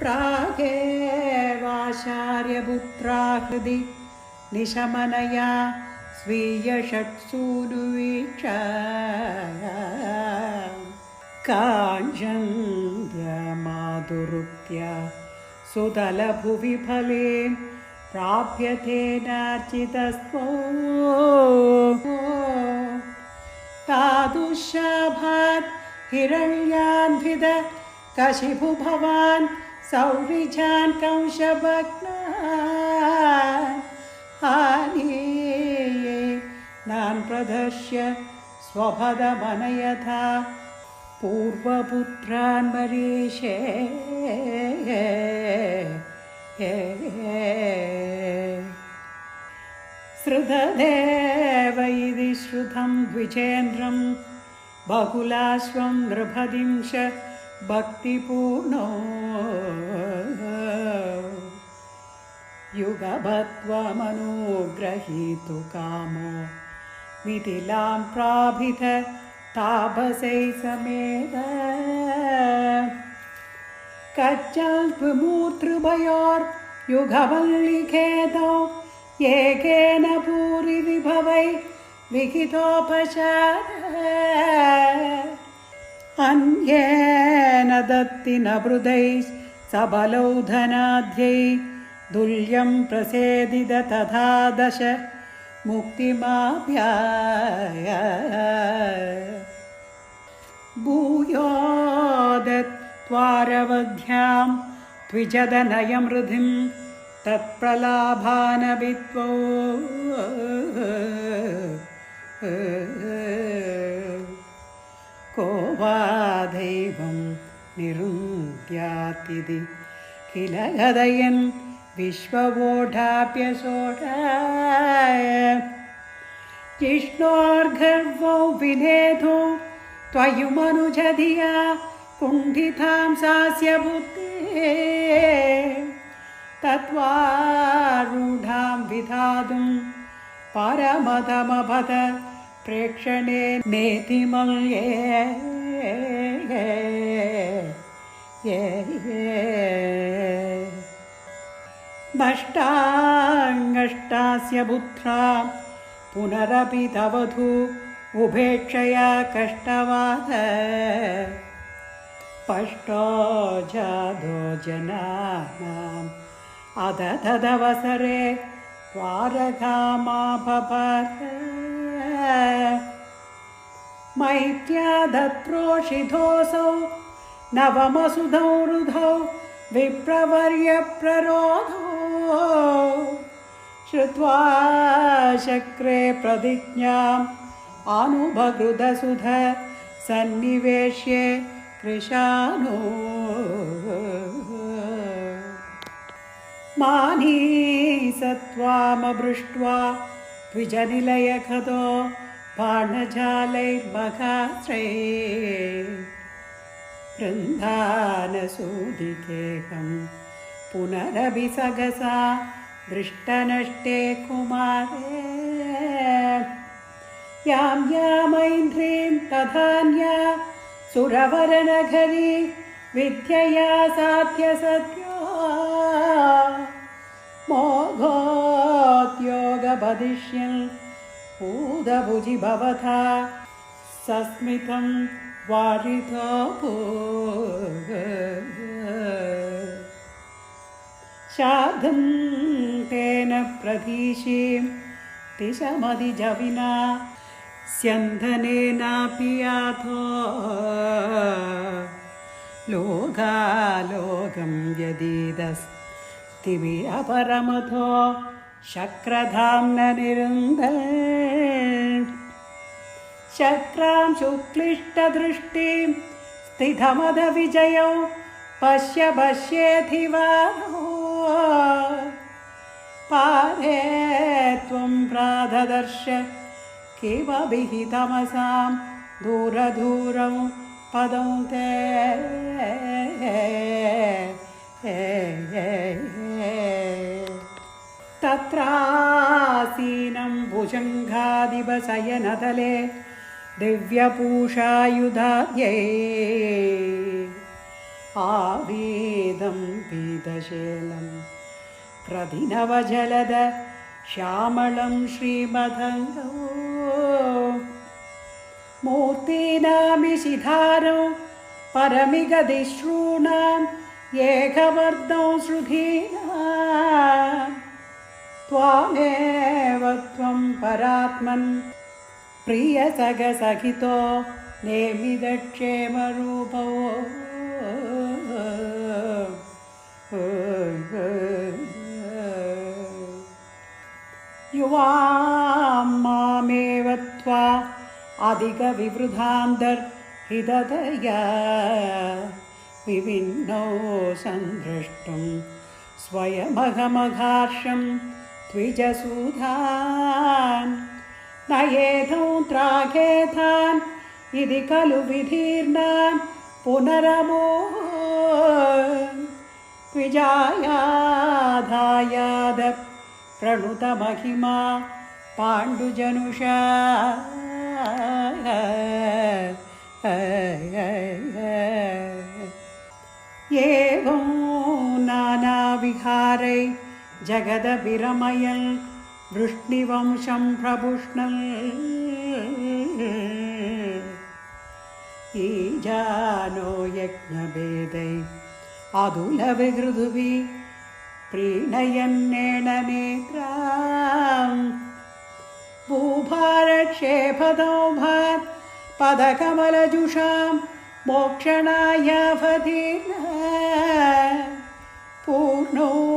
प्रागेवाचार्यपुत्रा हृदि निशमनया स्वीयषट्सूनुवीक्ष काञ्चन्द्यमाधुरुत्य सुतलभुवि फले प्राप्यते नार्चितस्त्वो। तादुशाभात् हिरण्यान्विद कशिभु सौरिजान् कंशभग्ना हानिये नान् प्रदर्श्य स्वपदमनयथा पूर्वपुत्रान् मरीषे श्रुतदेव इति श्रुतं द्विजेन्द्रं बहुलाश्वं नृपदिंश भक्तिपूर्णो युगभत्वमनुग्रहीतु कामो मिथिलां प्राभित तापसै समेत कच्चल्पमूर्तृभयोर्युगवल्लिखेदौ एकेन भूरि विभवै विहितोपचार अन्येन दत्ति न हृदैः सबलौ धनाद्यै तुल्यं प्रसेदित तथा दश मुक्तिमाप्याय भूयो दत्त्वारवध्यां द्विजदनयमृधिं तत्प्रलाभानवित्वो निरुन्द्यातिदि किल गदयन् विश्ववोढाप्यसोढाय जिष्णोर्गर्वौ विनेधो, त्वयुमनुजधिया कुण्ठितां सास्य बुद्धे तत्त्वारूढां विधातुं परमदमपद प्रेक्षणे नेतिमल्ये भष्टाङ्गष्टास्य पुत्रा पुनरपि तवधू उभेक्षया कष्टवाद। पष्टो जाधो जनानाम् अदधदवसरे द्वारकामापपत् मैत्यादत्रोषिधोऽसौ नवमसुधौ रुधौ विप्रवर्यप्ररोधो। श्रुत्वा शक्रे प्रतिज्ञाम् अनुभकृतसुध सन्निवेश्ये कृशानो। मानी सत्त्वामभृष्ट्वा द्विजनिलयखतो बाणजालैर्मघाश्रे वृन्दानसूदिकेहं पुनरभिसगसा दृष्टनष्टे कुमारे। यां यामैन्द्रीं तथान्या सुरवरनगरी विद्यया साध्यसत्या मोघोद्योगबदिष्यन् पूदभुजि भवथा सस्मितं वारितो शार्धं तेन तिशमधिजविना स्यन्धनेनापि अपरमथो शक्रधाम्न निरुन्द शक्रां शुक्लिष्टदृष्टिं स्थितमदविजयौ पश्य पश्येधिवारो पारे त्वं प्राधदर्श किमभिहितमसां दूरदूरं पदं ते तत्रासीनं भुजङ्गादिवशयनतले दिव्यपूषायुधाद्यै आवेदं पीतशेलं प्रधिनवजलद श्यामलं श्रीमदङ्गो मूर्तीनामिशिधारौ परमिगदिश्रूणाम् एकवर्धौ श्रुधीना त्वामेव त्वं परात्मन् प्रियसगसहितो नेमिदक्षेमरूपो। युवां मामेव त्वा अधिकविवृधान्तर्हिदतया विभिन्नौ सन्दृष्टुं स्वयमघमघार्षं द्विजसूधान्। नयेधौ त्राघेथान् इति खलु विधीर्णान् पुनरमो द्विजायाधायाद प्रणुतमहिमा पाण्डुजनुषा। एवं नानाविहारै जगदभिरमयन् वृष्णिवंशं प्रभुष्णन् ईजानो यज्ञभेदै अदुलविहृदुभि प्रीणयन्नेण नेत्राम् भूभारक्षेपदौ भात् पदकमलजुषां मोक्षणाय पूर्णो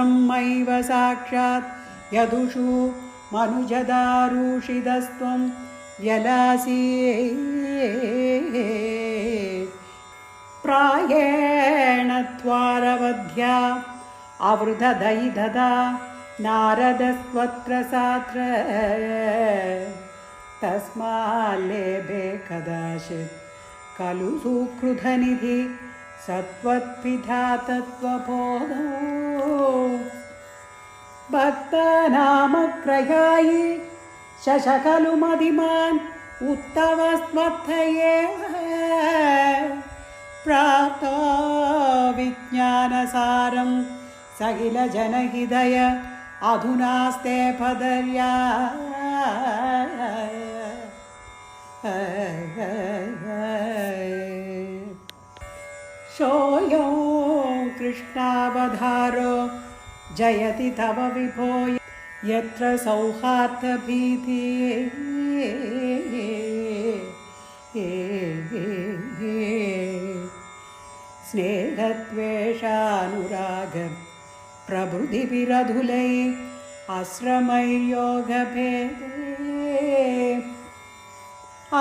ब्रह्मैव साक्षात्। यदुषु मनुजदारूषिदस्त्वं व्यलासी प्रायेण त्वारवध्या अवृधदयिददा नारदस्त्वत्र सात्र। तस्माल्लेभे कदाचित् खलु सुकृधनिधि सत्त्वत्पिधा तत्त्वबोधो भक्तानामक्रयायि शशखलु मदिमान् उत्तमस्त्वर्थये प्राप्तो विज्ञानसारं सकिलजनहृदय अधुनास्ते पदर्या सोऽयो कृष्णावधारो जयति तव विभो यत्र सौहार्दभीति स्नेहत्वेषानुराग प्रभृतिभिरधुलै आश्रमैर्योगभेदे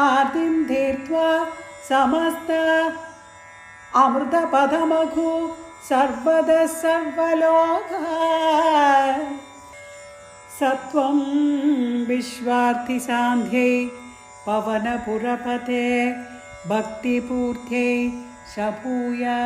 आर्तिं तीर्त्वा समस्त अमृतपदमघु सर्वदः सर्वलोक सत्वं पुरपते पवनपुरपते भक्तिपूर्त्यै शपूया